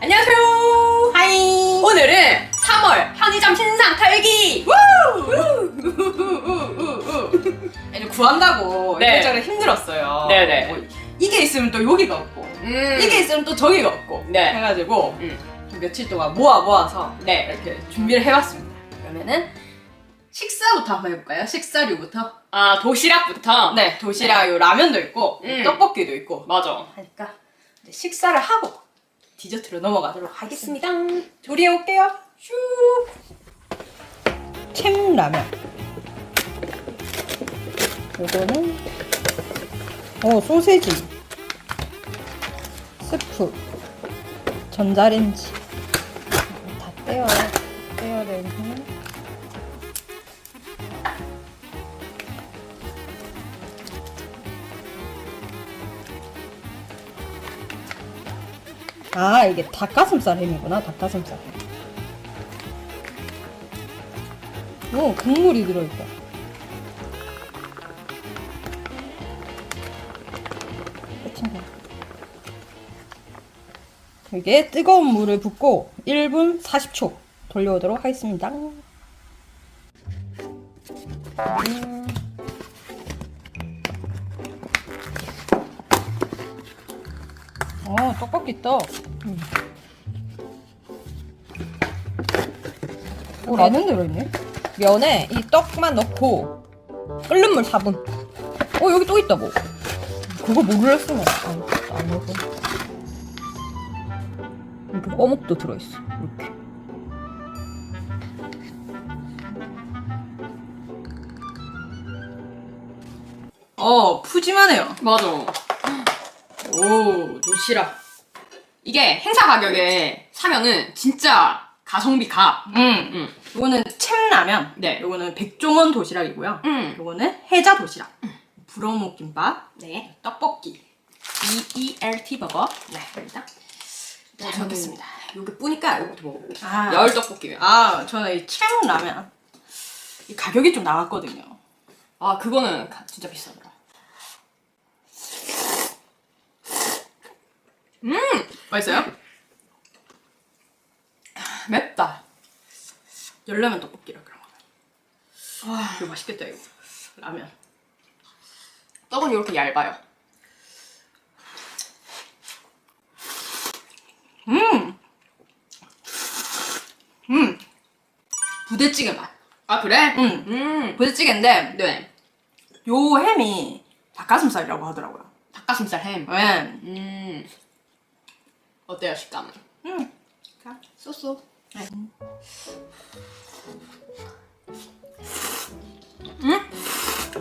안녕하세요. 하이. 오늘은 3월 편의점 신상 털기. 이제 구한다고 네. 이것저것 힘들었어요. 네네. 뭐 이게 있으면 또 여기가 없고 음. 이게 있으면 또 저기가 없고 네. 해가지고 음. 좀 며칠 동안 모아 모아서 네. 이렇게 준비를 해봤습니다. 그러면은 식사부터 한번 해볼까요? 식사류부터. 아 도시락부터. 네, 도시락 요 라면도 있고 음. 떡볶이도 있고 맞아. 하니까 이제 식사를 하고 디저트로 넘어가도록 하겠습니다. 조리해 올게요. 슈. 챔 라면. 요거는 어 소세지, 스프, 전자레인지 다 떼어 떼어야 되 아 이게 닭가슴살 햄이구나 닭가슴살 햄. 오 국물이 들어있다. 이게 뜨거운 물을 붓고 1분 40초 돌려오도록 하겠습니다. 음. 어, 떡볶이 떡. 음. 오, 라면 들어있네? 면에 이 떡만 넣고 끓는 물 4분. 어, 여기 또 있다, 뭐. 그거 쓰면 안, 안 먹어. 이렇게 어묵도 들어있어. 이렇게. 어, 푸짐하네요. 맞아. 오, 도시락. 이게 행사 가격에 사면은 진짜 가성비 가. 음. 음. 요거는 챔라면. 네. 요거는 백종원 도시락이고요. 음. 요거는 해자 도시락. 불어묵 김밥. 네. 떡볶이. EELT 버거. 네. 일단. 잘 저는 먹겠습니다. 요게 뿌니까 요것도 먹어볼게요. 아, 열 떡볶이요. 아, 저는 이 챔라면. 이 가격이 좀 나갔거든요. 아 그거는 가- 진짜 비싸더라. 맛있어요? 맵다. 열라면 떡볶이라 그런 거. 와. 이거 맛있겠다, 이거. 라면. 떡은 이렇게 얇아요. 음! 음! 부대찌개 맛. 아 그래? 음. 음. 부대찌개인데, 네. 요 햄이 닭가슴살이라고 하더라고요. 닭가슴살 햄. 네. 음. 어때요 식감은? 음. 쏘쏘.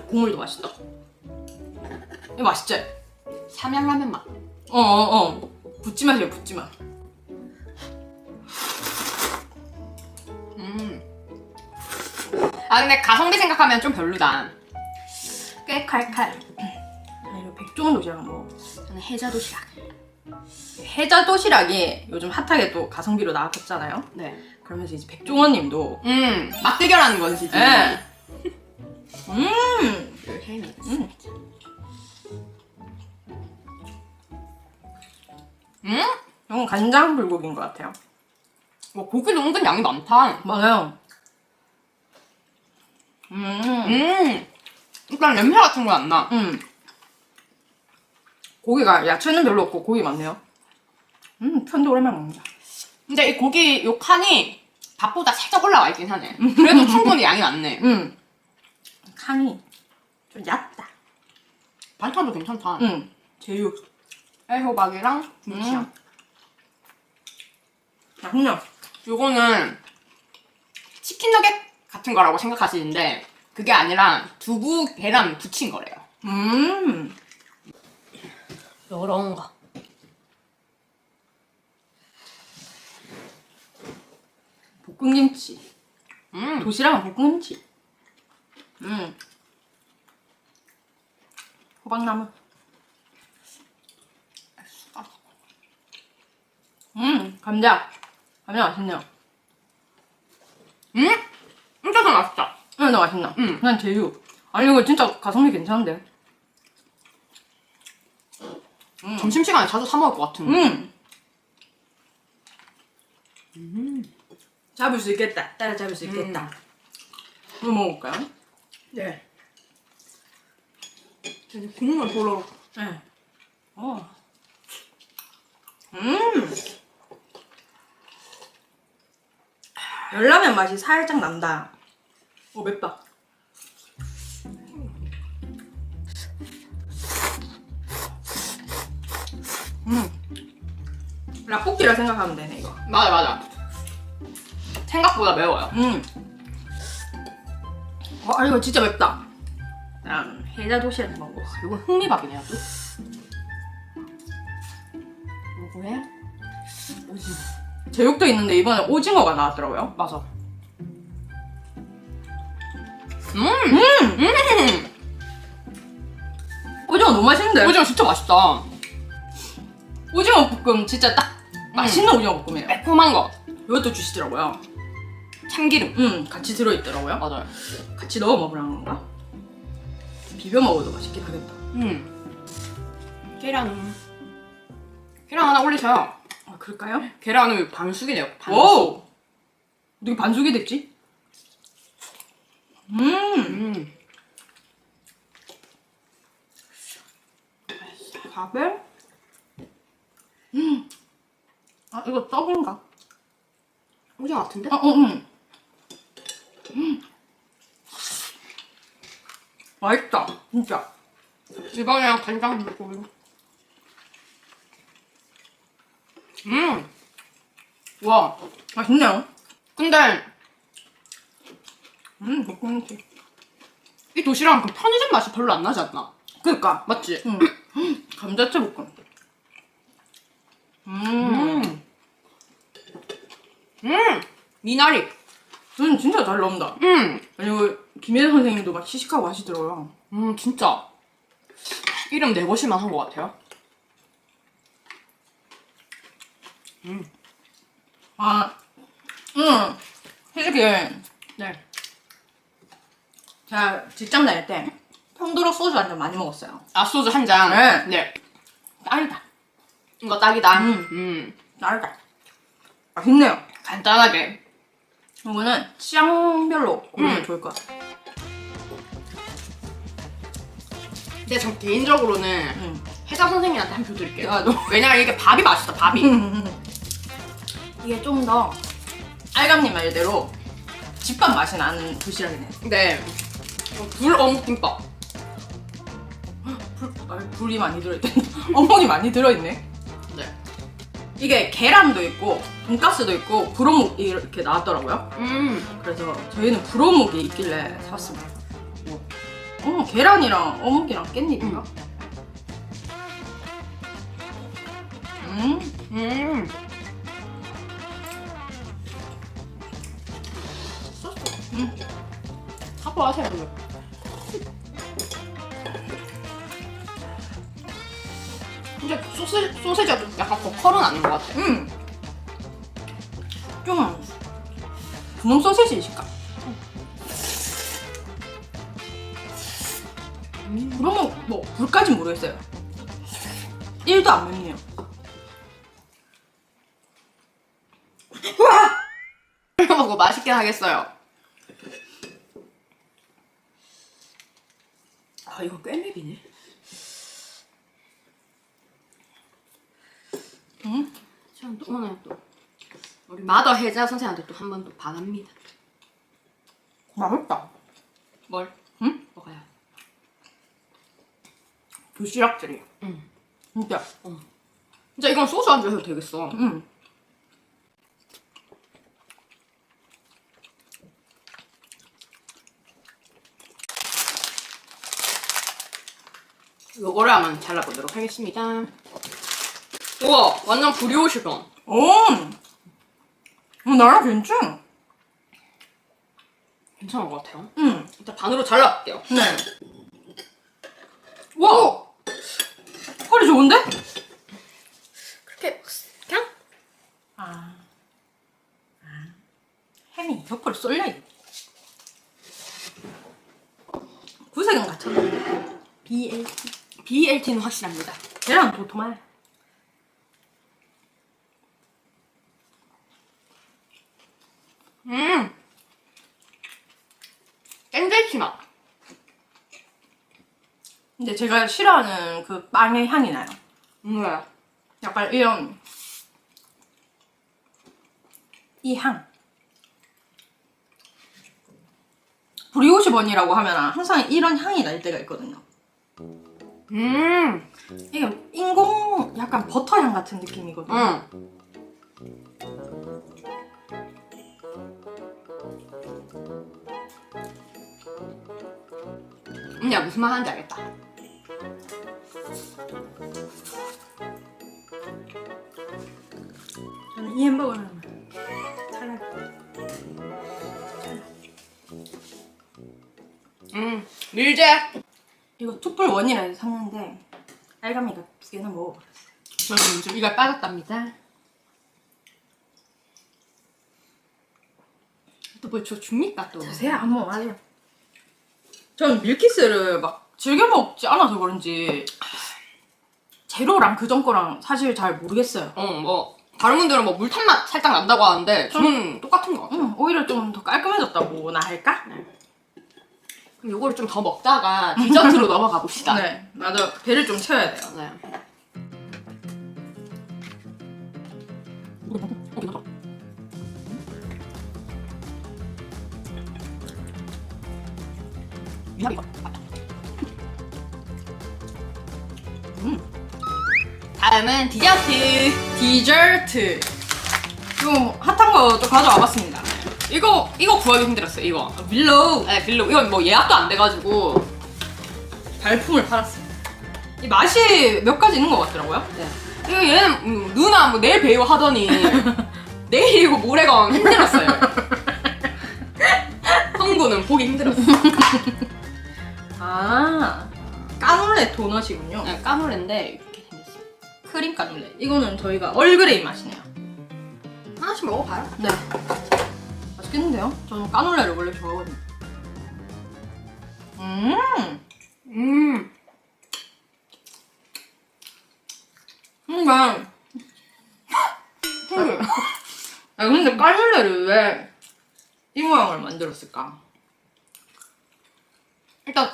국물도 맛있다. 이거 맛있지? 삼양라면 맛. 어, 어, 어. 붓지맛이야, 붓지맛. 음. 아 근데 가성비 생각하면 좀 별로다. 꽤 칼칼. 아, 이거 백종원 도시락 뭐. 저는 해자 도시락. 해자 도시락이 요즘 핫하게 또 가성비로 나왔잖아요. 네. 그러면서 이제 백종원 님도. 음 맞대결하는 거지 지금. 네. 음! 그 햄이. 음. 음? 이건 간장 불고기인 것 같아요. 뭐 고기도 은근 양이 많다. 맞아요. 음. 음. 일단 냄새 같은 거안 나. 음. 고기가 야채는 별로 없고 고기 많네요. 음, 편도 오랜만에 먹는다. 근데 이 고기 요 칸이 밥보다 살짝 올라와 있긴 하네. 그래도 충분히 양이 많네. 음. 칸이 좀 얕다. 반찬도 괜찮다. 음. 제육. 애호박이랑 김치랑. 음. 맛있네. 요거는 치킨 너겟 같은 거라고 생각하시는데 그게 아니라 두부 계란 부친 거래요. 음. 요런 거. 볶음김치. 음. 도시락은 볶음김치. 음. 호박나무. 음, 감자. 감자 맛있네요. 음? 진짜 더 맛있다. 응, 너 맛있나? 음. 난 제육. 아니 이거 진짜 가성비 괜찮은데. 점심시간에 자주 사 먹을 것 같은데. 음. 잡을 수 있겠다. 따라 잡을 수 있겠다. 뭐 먹을까요? 네. 이제 국물 보러. 네. 어. 음. 열라면 맛이 살짝 난다. 오 맵다. 음. 라볶이라 생각하면 되네 이거. 맞아, 맞아. 생각보다 매워요. 음. 와 이거 진짜 맵다. 난 해자 도시락 먹어. 이건 흥미밥이네요, 또. 요거에 오징어. 제육도 있는데 이번에 오징어가 나왔더라고요. 맞아. 음! 음! 오징어 너무 맛있는데? 오징어 진짜 맛있다. 오징어 볶음 진짜 딱 맛있는 오징어 볶음이에요. 매콤한 거. 이것도 주시더라고요. 참기름. 음, 같이 들어있더라고요. 맞아요. 같이 넣어 먹으라는 건가? 비벼 먹어도 맛있긴 하겠다. 음. 계란. 계란 하나 올리세요. 아, 그럴까요? 계란을 반숙이네요. 반숙. 오! 어떻게 반숙이 됐지? 음, 음. 밥에? 음. 아, 이거 떡인가? 오징어 같은데? 아, 어, 음. 음. 맛있다, 진짜. 지방이랑 간장 넣고. 음. 와. 맛있네요. 근데 음, 먹고 이 도시락은 그 편의점 맛이 별로 안 나지 않나? 그니까. 맞지? 음. 감자채 볶음. 음. 음. 음. 미나리. 음, 진짜 잘 나온다. 음. 그리고 김혜자 선생님도 막 시식하고 하시더라고요. 음, 진짜. 이름 내보실만 한 것 같아요. 아, 음, 솔직히 네. 제가 직장 다닐 때 평도로 소주 한 잔 많이 먹었어요. 아, 소주 한 잔. 네. 네. 딸다. 이거 딱이다. 음. 음. 딸다. 맛있네요. 간단하게. 이거는 취향별로 고르면 음. 좋을 것 같아요. 근데 전 개인적으로는 음. 회사 선생님한테 한 표 드릴게요. 야, 너. 왜냐면 이게 밥이 맛있어, 밥이. 이게 좀 더 알감님 말대로 집밥 맛이 나는 도시락이네. 네. 불 어묵 김밥. 불, 아, 불이 많이 들어있대. 어묵이 많이 들어있네. 네. 이게 계란도 있고 돈가스도 있고 불어묵 이렇게 나왔더라고요. 음. 그래서 저희는 불어묵이 있길래 샀습니다. 어, 계란이랑 어묵이랑 깻잎인가? 음, 음. 음. 사과 하세요, 그거. 근데 소세, 소세지가 좀 약간 고컬은 아닌 것 같아. 음. 좀 분홍 소세지일까? 그러면 뭐 불까진 모르겠어요. 1도 안 맵네요. 이거 먹고 맛있긴 하겠어요. 아, 이거 꽤 맵이네. 음? 저는 또 오늘 또 우리 마더 혜자 선생한테 또 한 번 또 반합니다. 맛있다. 뭘? 응? 먹어요. 도시락들이. 응. 진짜. 진짜 이건 소주 안주 해도 되겠어. 음. 요거를 한번 잘라보도록 하겠습니다. 우와, 완전 브리오시병. 오! 어, 나랑 괜찮아. 괜찮은 것 같아요. 응. 일단 반으로 잘라볼게요. 네. 와! 퀄이 좋은데? 그렇게 그냥 아. 햄이 옆으로 쏠려. 구색이 BLT는 갖췄는데. BLT. BLT는 확실합니다. 걔랑 도톰해. 음. 샌드위치 맛. 근데 제가 싫어하는 그 빵의 향이 나요. 뭐야? 약간 이런 이 향. 브리오시 번이라고 하면 항상 이런 향이 날 때가 있거든요. 음. 이게 인공 약간 버터 향 같은 느낌이거든요. 응. 음, 야 무슨 말 하는지 알겠다. 저는 이 햄버거는 차라리 음, 밀제. 이거 투뿔 원이라 해서 샀는데 알감이가 두 개나 먹어버렸어요. 저는 요즘 이가 빠졌답니다. 또뭐저 줍니까 또? 자세히 한번 말해요. 전 밀키스를 막 즐겨 먹지 않아서 그런지 제로랑 그 전 거랑 사실 잘 모르겠어요. 어, 뭐 다른 분들은 뭐 물탄 맛 살짝 난다고 하는데 저는 똑같은 것 같아요. 응, 오히려 좀 더 깔끔해졌다고나 할까? 그럼 요거를 좀 더 먹다가 디저트로 넘어가 봅시다. 네, 맞아. 배를 좀 채워야 돼요. 네. 음. 다음은 디저트. 디저트. 좀 핫한 거 좀 가져와 봤습니다. 이거 이거 구하기 힘들었어요. 이거. 밀로우 네, 빌로 이건 뭐 예약도 안 돼가지고. 발품을 팔았어요. 이 맛이 몇 가지 있는 것 같더라고요. 네. 이거 얘는 음, 누나 뭐 내일 배우 하더니 내일이고 모레가 힘들었어요. 성구는 보기 힘들었어. 아, 까놀레 도넛이군요. 네, 까물인데. 크림 까놀레. 이거는 저희가 얼그레이 맛이네요. 하나씩 먹어봐요. 네. 맛있겠는데요? 저는 까놀레를 원래 좋아하거든요. 음, 음. 뭔가 음. 아 근데 까놀레를 왜 이 모양을 만들었을까? 일단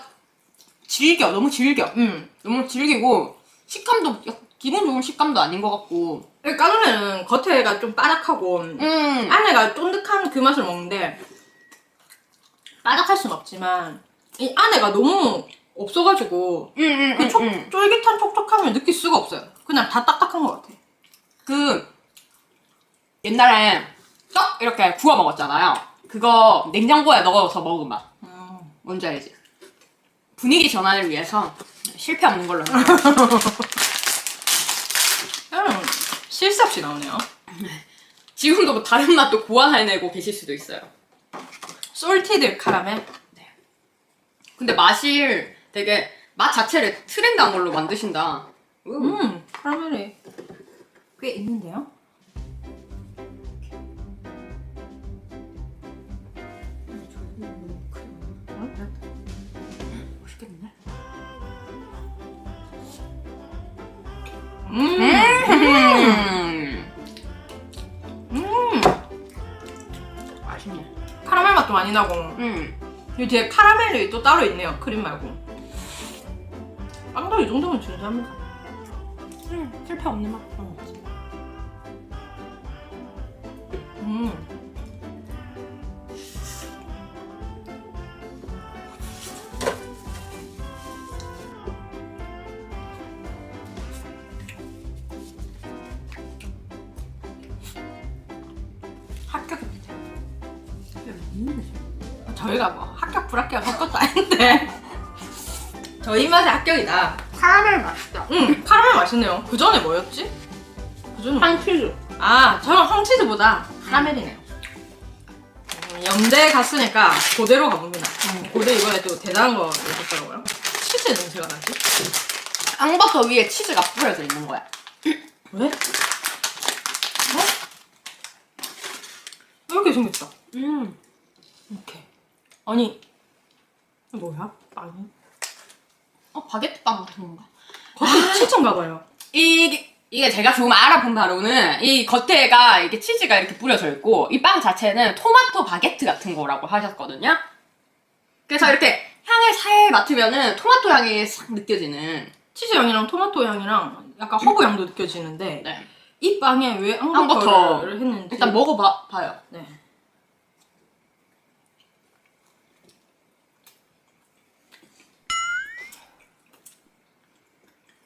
질겨 너무 질겨 음, 너무 질기고 식감도 약- 기분 좋은 식감도 아닌 것 같고 이 까놀레는 겉에가 좀 바삭하고 음 안에가 쫀득한 그 맛을 먹는데 바삭할 순 없지만 이 안에가 너무 없어가지고 음, 음, 그 음, 촉, 음. 쫄깃한 촉촉함을 느낄 수가 없어요. 그냥 다 딱딱한 것 같아. 그 옛날에 떡 이렇게 구워 먹었잖아요 그거 냉장고에 넣어서 먹은 맛 음. 뭔지 알지? 분위기 전환을 위해서 실패 없는 걸로 해요. 실수 없이 나오네요. 지금도 뭐 다른 맛도 고안해내고 계실 수도 있어요 솔티드 카라멜. 근데 맛이 되게 맛 자체를 트렌드한 걸로 만드신다 음, 카라멜이 꽤 있는데요? 음, 음. 많이 나고 음. 이 뒤에 카라멜이 또 따로 있네요. 크림 말고. 빵도 이 정도면 준수합니다. 음. 실패 없는 맛. 음. 저희가 뭐 합격 불합격 할 것도 아닌데 저희 맛에 합격이다. 카라멜 맛있다. 응, 카라멜 맛있네요. 그 전에 뭐였지? 그 전에 황치즈. 아, 저는 황치즈보다 카라멜이네요. 음, 연대 갔으니까 고대로 가봅니다. 고대 이번에 또 대단한 거 있었더라고요. 치즈 냄새가 나지? 앙버터 위에 치즈가 뿌려져 있는 거야. 왜? 어? 이렇게 생겼다. 음. 이렇게. 아니, 뭐야? 빵이? 어 바게트 빵 같은 건가? 겉에 치즈인가 봐요. 이게 이게 제가 조금 알아본 바로는 이 겉에가 이게 치즈가 이렇게 뿌려져 있고 이 빵 자체는 토마토 바게트 같은 거라고 하셨거든요. 그래서 이렇게 향을 살 맡으면은 토마토 향이 싹 느껴지는. 치즈 향이랑 토마토 향이랑 약간 허브 향도 느껴지는데 네. 이 빵에 왜 앙버터를 앙버터를 했는지 일단 먹어봐 봐요. 네.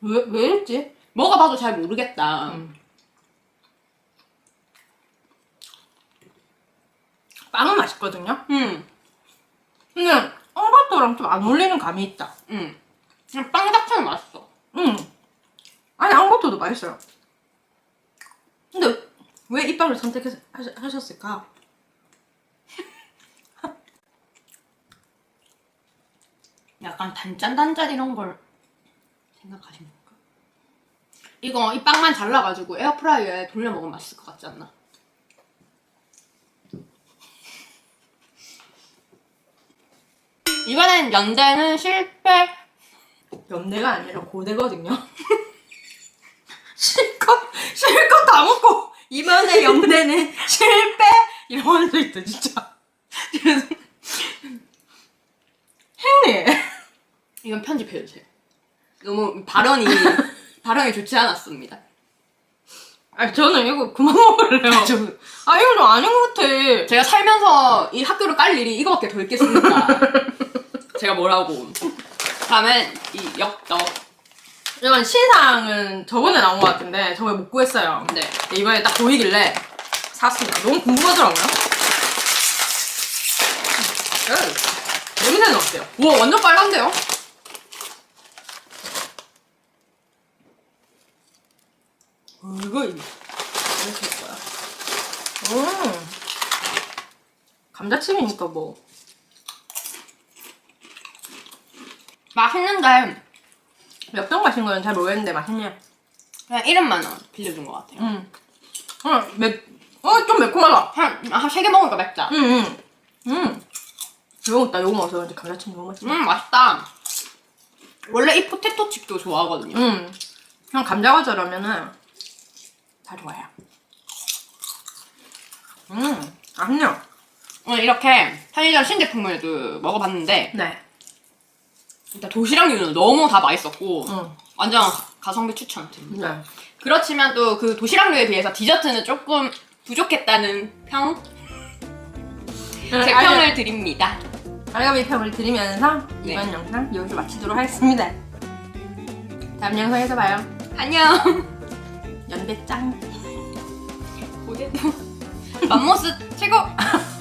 왜, 왜 이랬지? 먹어봐도 잘 모르겠다. 음. 빵은 맛있거든요? 음, 근데 앙버터랑 좀 안 어울리는 감이 있다. 음. 그냥 빵 자체는 맛있어. 응. 아니, 앙버터도 맛있어요. 근데 왜 이 빵을 선택하셨을까? 약간 단짠단짠 이런 걸 생각하신 건가? 이거 이 빵만 잘라가지고 에어프라이어에 돌려 먹으면 맛있을 것 같지 않나? 이번엔 연대는 실패. 연대가 아니라 고대거든요. 실컷, 실컷 다 먹고, 이번에 연대는 실패! 이러면 수 있다, 진짜. 그래서, 행님. 이건 편집해주세요. 너무 발언이 발언이 좋지 않았습니다. 아, 저는 이거 그만 먹을래요. 저, 아, 이거 좀 아닌 것 같아. 제가 살면서 이 학교를 깔 일이 이거밖에 더 있겠습니까? 제가 뭐라고? 다음엔 이 엽떡. 이건 신상은 저번에 나온 것 같은데, 저번에 못 구했어요. 네. 근데 이번에 딱 보이길래 샀습니다. 너무 궁금하더라고요. 냄새는 어때요? 우와 완전 빨간데요? 이거 할 거야. 음. 감자칩이니까 뭐. 맛있는데 엽떡 맛인 거는 잘 모르겠는데 맛있네요. 그냥 이름만 빌려준 것 같아요. 음. 어, 맵, 어, 좀 매콤하다. 한세 개 먹으니까 맵다. 음, 음. 음. 이거 먹다, 이거 먹어서 그런지 감자칩 너무 맛있어. 음 맛있다. 원래 이 포테토 칩도 좋아하거든요. 음. 그냥 감자 과자라면은 다 좋아요. 음, 맛있네요. 오늘 이렇게 편의점 신제품을 먹어봤는데 네. 일단 도시락류는 너무 다 맛있었고 음. 완전 가성비 추천드립니다. 네. 그렇지만 또 그 도시락류에 비해서 디저트는 조금 부족했다는 평? 제 평을 드립니다. 알가비 평을 드리면서 네. 이번 영상 여기서 마치도록 하겠습니다. 다음 영상에서 봐요. 안녕. 연대 짱. 고대도 맘모스 최고.